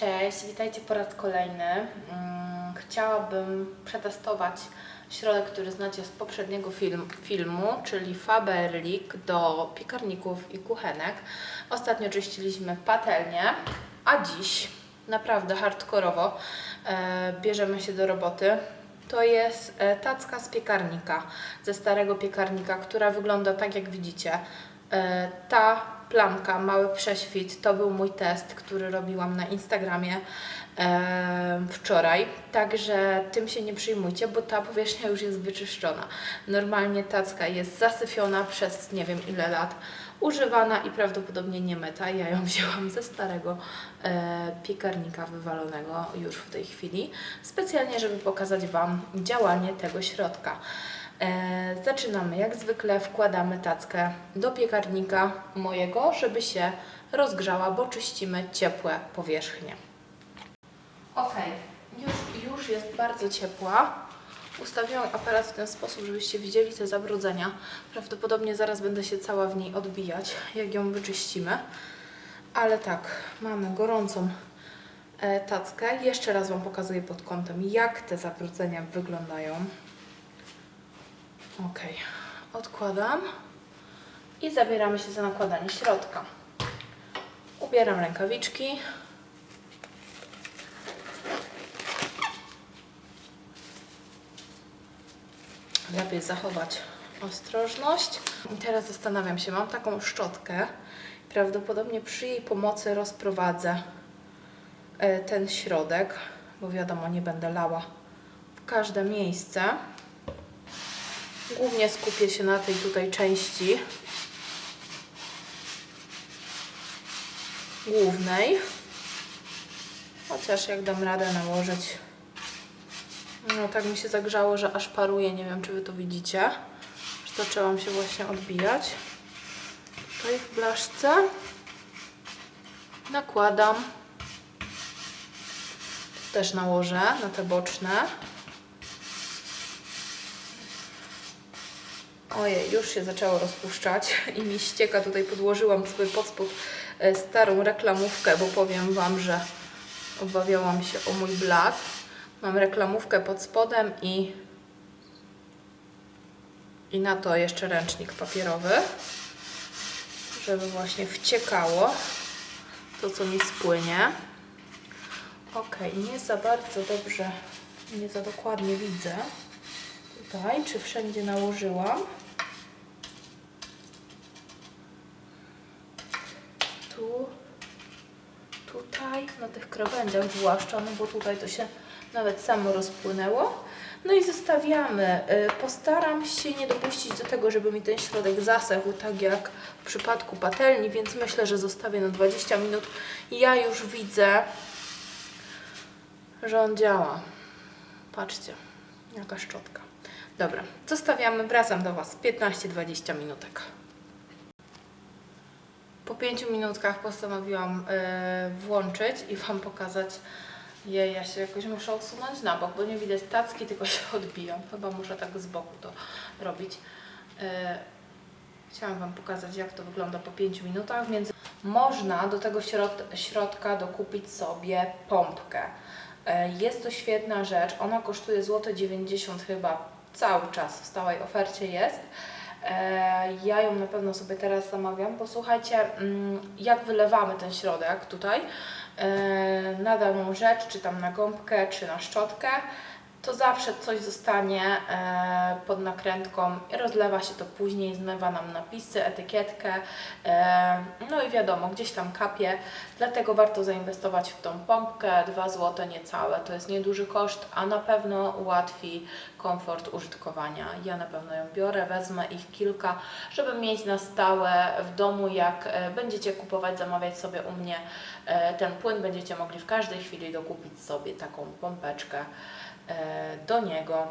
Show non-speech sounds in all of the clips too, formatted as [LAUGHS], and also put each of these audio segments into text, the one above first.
Cześć, witajcie po raz kolejny. Mm, Chciałabym przetestować środek, który znacie z poprzedniego film, filmu, czyli Faberlic do piekarników i kuchenek. Ostatnio czyściliśmy patelnię, a dziś naprawdę hardkorowo e, bierzemy się do roboty. To jest e, tacka z piekarnika, ze starego piekarnika, która wygląda tak jak widzicie. E, Ta plamka, mały prześwit, to był mój test, który robiłam na Instagramie e, wczoraj. Także tym się nie przyjmujcie, bo ta powierzchnia już jest wyczyszczona. Normalnie tacka jest zasyfiona przez nie wiem ile lat, używana i prawdopodobnie nie myta. Ja ją [LAUGHS] wzięłam ze starego e, piekarnika wywalonego już w tej chwili, specjalnie, żeby pokazać Wam działanie tego środka. E, zaczynamy jak zwykle, wkładamy tackę do piekarnika mojego, żeby się rozgrzała, bo czyścimy ciepłe powierzchnie. Ok, już, już jest bardzo ciepła. Ustawiłam aparat w ten sposób, żebyście widzieli te zabrudzenia. Prawdopodobnie zaraz będę się cała w niej odbijać, jak ją wyczyścimy. Ale tak, mamy gorącą e, tackę. Jeszcze raz Wam pokazuję pod kątem, jak te zabrudzenia wyglądają. Ok, odkładam i zabieramy się za nakładanie środka. Ubieram rękawiczki. Lepiej zachować ostrożność. I teraz zastanawiam się, mam taką szczotkę. Prawdopodobnie przy jej pomocy rozprowadzę e, ten środek, bo wiadomo, nie będę lała w każde miejsce. Głównie skupię się na tej tutaj części głównej. Chociaż jak dam radę nałożyć. No tak mi się zagrzało, że aż paruje. Nie wiem, czy Wy to widzicie. Że zaczęłam się właśnie odbijać. Tutaj w blaszce nakładam. Też nałożę na te boczne. Ojej, już się zaczęło rozpuszczać i mi ścieka. Tutaj podłożyłam sobie pod spód e, starą reklamówkę, bo powiem Wam, że obawiałam się o mój blat. Mam reklamówkę pod spodem i, i na to jeszcze ręcznik papierowy, żeby właśnie wciekało to, co mi spłynie. Ok, nie za bardzo dobrze, nie za dokładnie widzę tutaj, czy wszędzie nałożyłam. Tutaj, na tych krawędziach zwłaszcza, no bo tutaj to się nawet samo rozpłynęło. No i zostawiamy. Y, Postaram się nie dopuścić do tego, żeby mi ten środek zasechł, tak jak w przypadku patelni, więc myślę, że zostawię na 20 minut. Ja już widzę, że on działa. Patrzcie, jaka szczotka. Dobra, zostawiamy, wracam do Was 15-20 minutek. Po 5 minutkach postanowiłam e, włączyć i Wam pokazać je. Ja się jakoś muszę odsunąć na bok, bo nie widać tacki, tylko się [LAUGHS] odbijam. Chyba muszę tak z boku to robić. E, chciałam Wam pokazać, jak to wygląda po 5 minutach. Więc można do tego środ środka dokupić sobie pompkę. E, Jest to świetna rzecz. Ona kosztuje złote 90 chyba cały czas w stałej ofercie jest. E, Ja ją na pewno sobie teraz zamawiam. Posłuchajcie, mm, jak wylewamy ten środek tutaj e, na daną rzecz, czy tam na gąbkę, czy na szczotkę, to zawsze coś zostanie e, pod nakrętką i rozlewa się to później, zmywa nam napisy, etykietkę, e, no i wiadomo, gdzieś tam kapie, dlatego warto zainwestować w tą pompkę, 2 zł niecałe, to jest nieduży koszt, a na pewno ułatwi komfort użytkowania. Ja na pewno ją biorę, wezmę ich kilka, żeby mieć na stałe w domu, jak e, będziecie kupować, zamawiać sobie u mnie ten płyn, będziecie mogli w każdej chwili dokupić sobie taką pompeczkę do niego.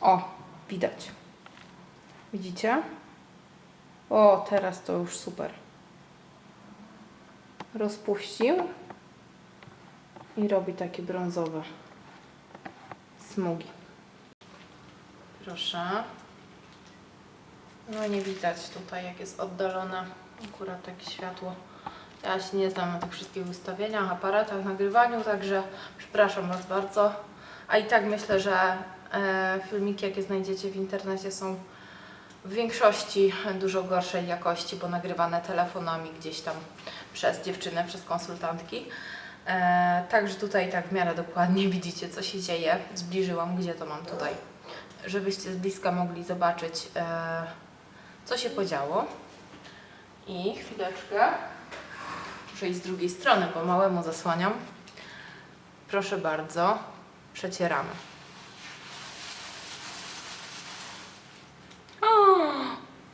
O, widać. Widzicie? O, teraz to już super. Rozpuścił i robi takie brązowe smugi. Proszę. No nie widać tutaj, jak jest oddalone akurat takie światło Ja się nie znam na tych wszystkich ustawieniach, aparatach, nagrywaniu, także przepraszam Was bardzo. A i tak myślę, że e, filmiki, jakie znajdziecie w internecie są w większości dużo gorszej jakości, bo nagrywane telefonami gdzieś tam przez dziewczynę, przez konsultantki. E, także tutaj tak w miarę dokładnie [LAUGHS] widzicie, co się dzieje. Zbliżyłam, gdzie to mam tutaj, żebyście z bliska mogli zobaczyć, e, co się podziało. I chwileczkę. Iść z drugiej strony, bo małemu zasłaniam. Proszę bardzo, przecieramy. O,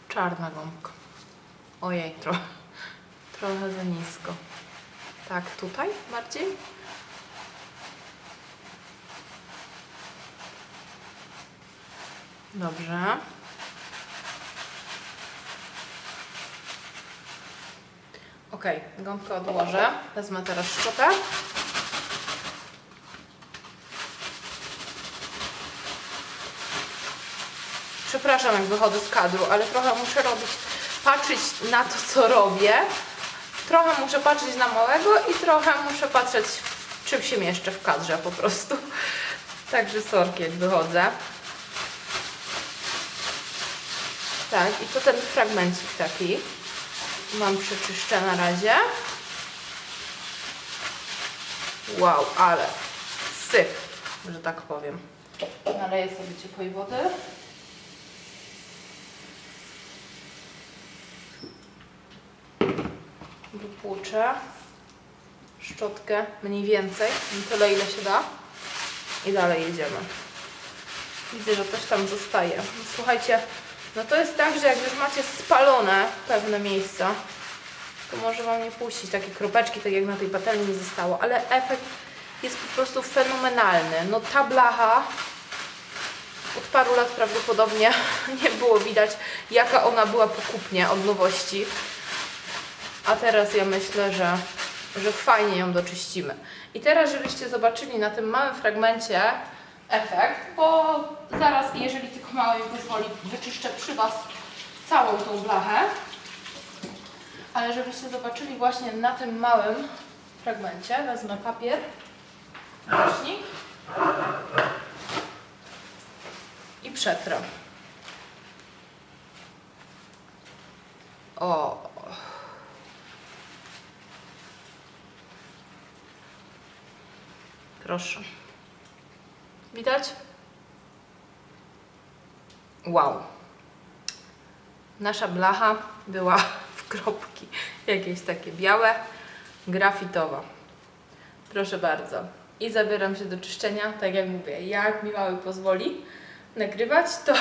czarna gąbka. Ojej, trochę, trochę za nisko. Tak, tutaj bardziej? Dobrze. Ok, gąbkę odłożę. Wezmę teraz szczotę. Przepraszam, jak wychodzę z kadru, ale trochę muszę robić, patrzeć na to, co robię. Trochę muszę patrzeć na małego i trochę muszę patrzeć, czym się mieszczę w kadrze po prostu. Także sorki, jak wychodzę. Tak, i to ten fragmencik taki. Mam przeczyszczę na razie. Wow, ale syf, że tak powiem. Naleję sobie ciepłej wody. Wypłuczę szczotkę mniej więcej, tyle ile się da. I dalej jedziemy. Widzę, że coś tam zostaje. Słuchajcie, no to jest tak, że jak już macie spalone pewne miejsca, to może Wam nie puścić takie kropeczki, tak jak na tej patelni zostało, ale efekt jest po prostu fenomenalny. No ta blacha od paru lat prawdopodobnie [LAUGHS] nie było widać, jaka ona była pokupnie od nowości. A teraz ja myślę, że, że fajnie ją doczyścimy. I teraz, żebyście zobaczyli na tym małym fragmencie efekt, bo zaraz, jeżeli tylko mało mi pozwoli, wyczyszczę przy Was całą tą blachę. Ale żebyście zobaczyli właśnie na tym małym fragmencie, wezmę papier, nośnik i przetrę. O, Proszę. Widać? Wow. Nasza blacha była [LAUGHS] w kropki. Jakieś takie białe, grafitowa. Proszę bardzo. I zabieram się do czyszczenia. Tak jak mówię, jak mi mały pozwoli nagrywać, to,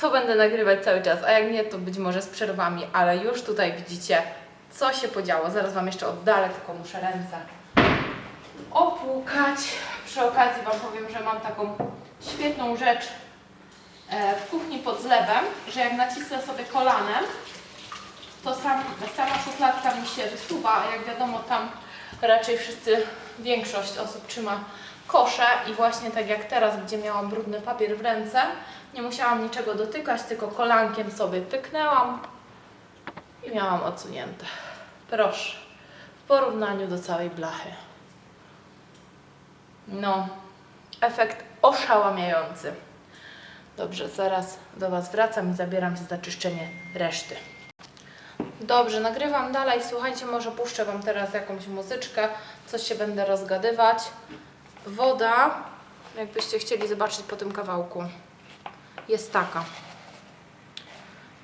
to będę nagrywać cały czas. A jak nie, to być może z przerwami, ale już tutaj widzicie, co się podziało. Zaraz Wam jeszcze oddalę, tylko muszę ręce opłukać. Przy okazji Wam powiem, że mam taką świetną rzecz e, w kuchni pod zlewem, że jak nacisnę sobie kolanem, to sam, sama szufladka mi się wysuwa, a jak wiadomo tam raczej wszyscy, większość osób trzyma kosze i właśnie tak jak teraz, gdzie miałam brudny papier w ręce, nie musiałam niczego dotykać, tylko kolankiem sobie pyknęłam i miałam odsunięte. Proszę, w porównaniu do całej blachy. No, efekt oszałamiający. Dobrze, zaraz do Was wracam i zabieram się za czyszczenie reszty. Dobrze, nagrywam dalej. Słuchajcie, może puszczę Wam teraz jakąś muzyczkę, coś się będę rozgadywać. Woda, jakbyście chcieli zobaczyć po tym kawałku, jest taka.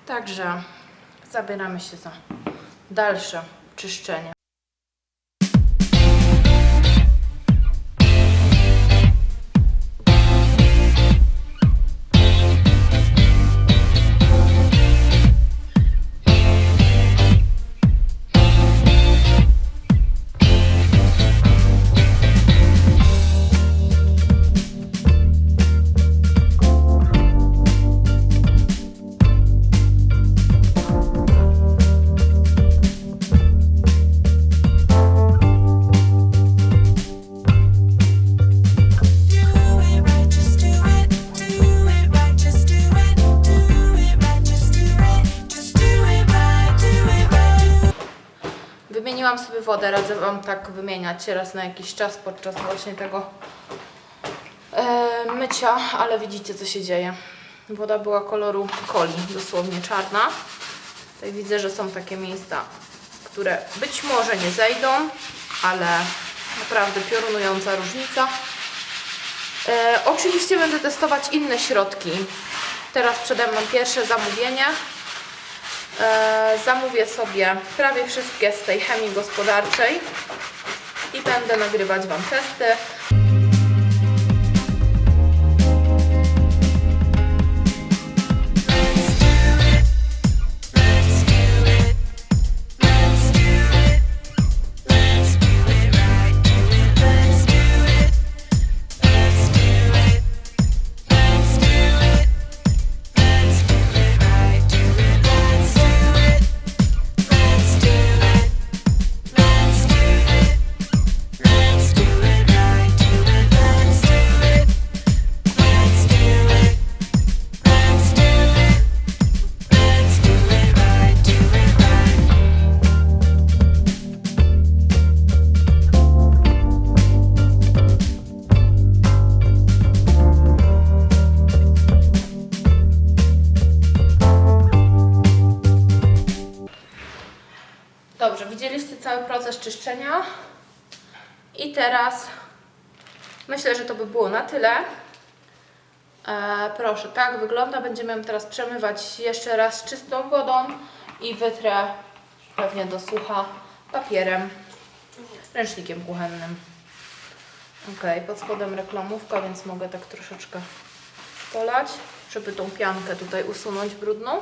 Także zabieramy się za dalsze czyszczenie. Radzę Wam tak wymieniać raz na jakiś czas podczas właśnie tego e, mycia, ale widzicie co się dzieje. Woda była koloru coli, dosłownie czarna. Tutaj widzę, że są takie miejsca, które być może nie zejdą, ale naprawdę piorunująca różnica. E, oczywiście będę testować inne środki. Teraz przede mną pierwsze zamówienie. E, zamówię sobie prawie wszystkie z tej chemii gospodarczej i będę nagrywać Wam testy. I teraz myślę, że to by było na tyle. E, proszę, tak wygląda. Będziemy ją teraz przemywać jeszcze raz czystą wodą i wytrę pewnie do sucha papierem, ręcznikiem kuchennym. Ok, pod spodem reklamówka, więc mogę tak troszeczkę polać, żeby tą piankę tutaj usunąć brudną.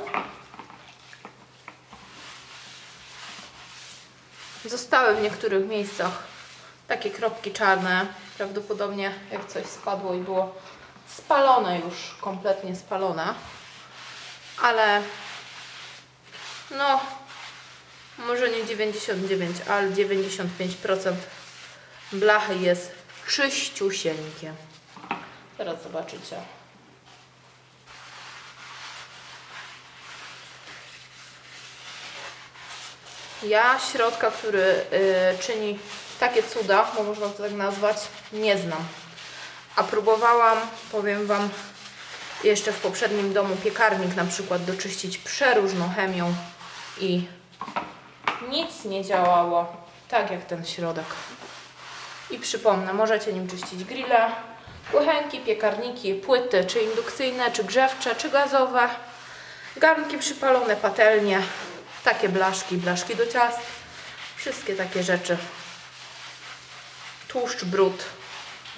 Zostały w niektórych miejscach takie kropki czarne. Prawdopodobnie jak coś spadło i było spalone już, kompletnie spalone. Ale no, może nie 99, ale 95% blachy jest czyściusieńkie. Teraz zobaczycie. Ja środka, który y, czyni takie cuda, bo można to tak nazwać, nie znam. A próbowałam, powiem Wam, jeszcze w poprzednim domu piekarnik na przykład doczyścić przeróżną chemią i nic nie działało tak jak ten środek. I przypomnę, możecie nim czyścić grille, kuchenki, piekarniki, płyty, czy indukcyjne, czy grzewcze, czy gazowe, garnki przypalone, patelnie, takie blaszki, blaszki do ciast, wszystkie takie rzeczy. Tłuszcz, brud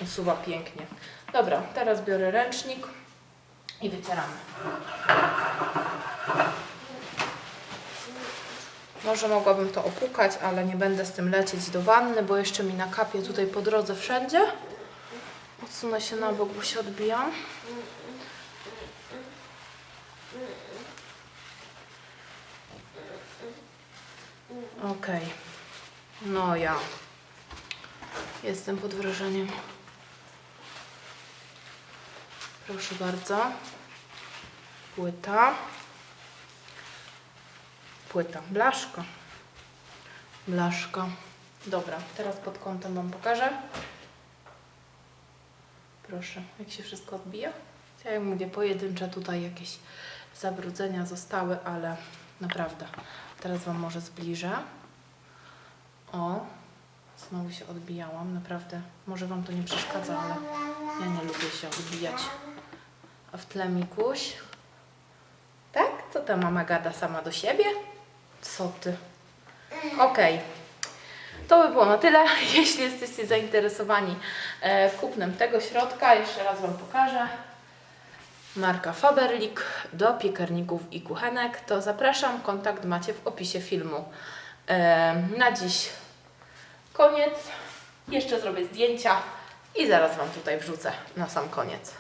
usuwa pięknie. Dobra, teraz biorę ręcznik i wycieramy. Może mogłabym to opłukać, ale nie będę z tym lecieć do wanny, bo jeszcze mi nakapie tutaj po drodze wszędzie. Odsunę się na bok, bo się odbijam. Okej. No ja. Jestem pod wrażeniem. Proszę bardzo. Płyta. Płyta. Blaszka. Blaszka. Dobra, teraz pod kątem Wam pokażę. Proszę, jak się wszystko odbija. Ja jak mówię, pojedyncze tutaj jakieś zabrudzenia zostały, ale naprawdę. Teraz Wam może zbliżę. O, znowu się odbijałam, naprawdę. Może Wam to nie przeszkadza, ale ja nie lubię się odbijać. A w tle Mikuś. Tak? Co ta mama gada sama do siebie? Co ty? Okej. To by było na tyle. [LAUGHS] Jeśli jesteście zainteresowani e, kupnem tego środka, jeszcze raz Wam pokażę. Marka Faberlic do piekarników i kuchenek, to zapraszam. Kontakt macie w opisie filmu. E, na dziś koniec. Jeszcze zrobię zdjęcia i zaraz Wam tutaj wrzucę na sam koniec.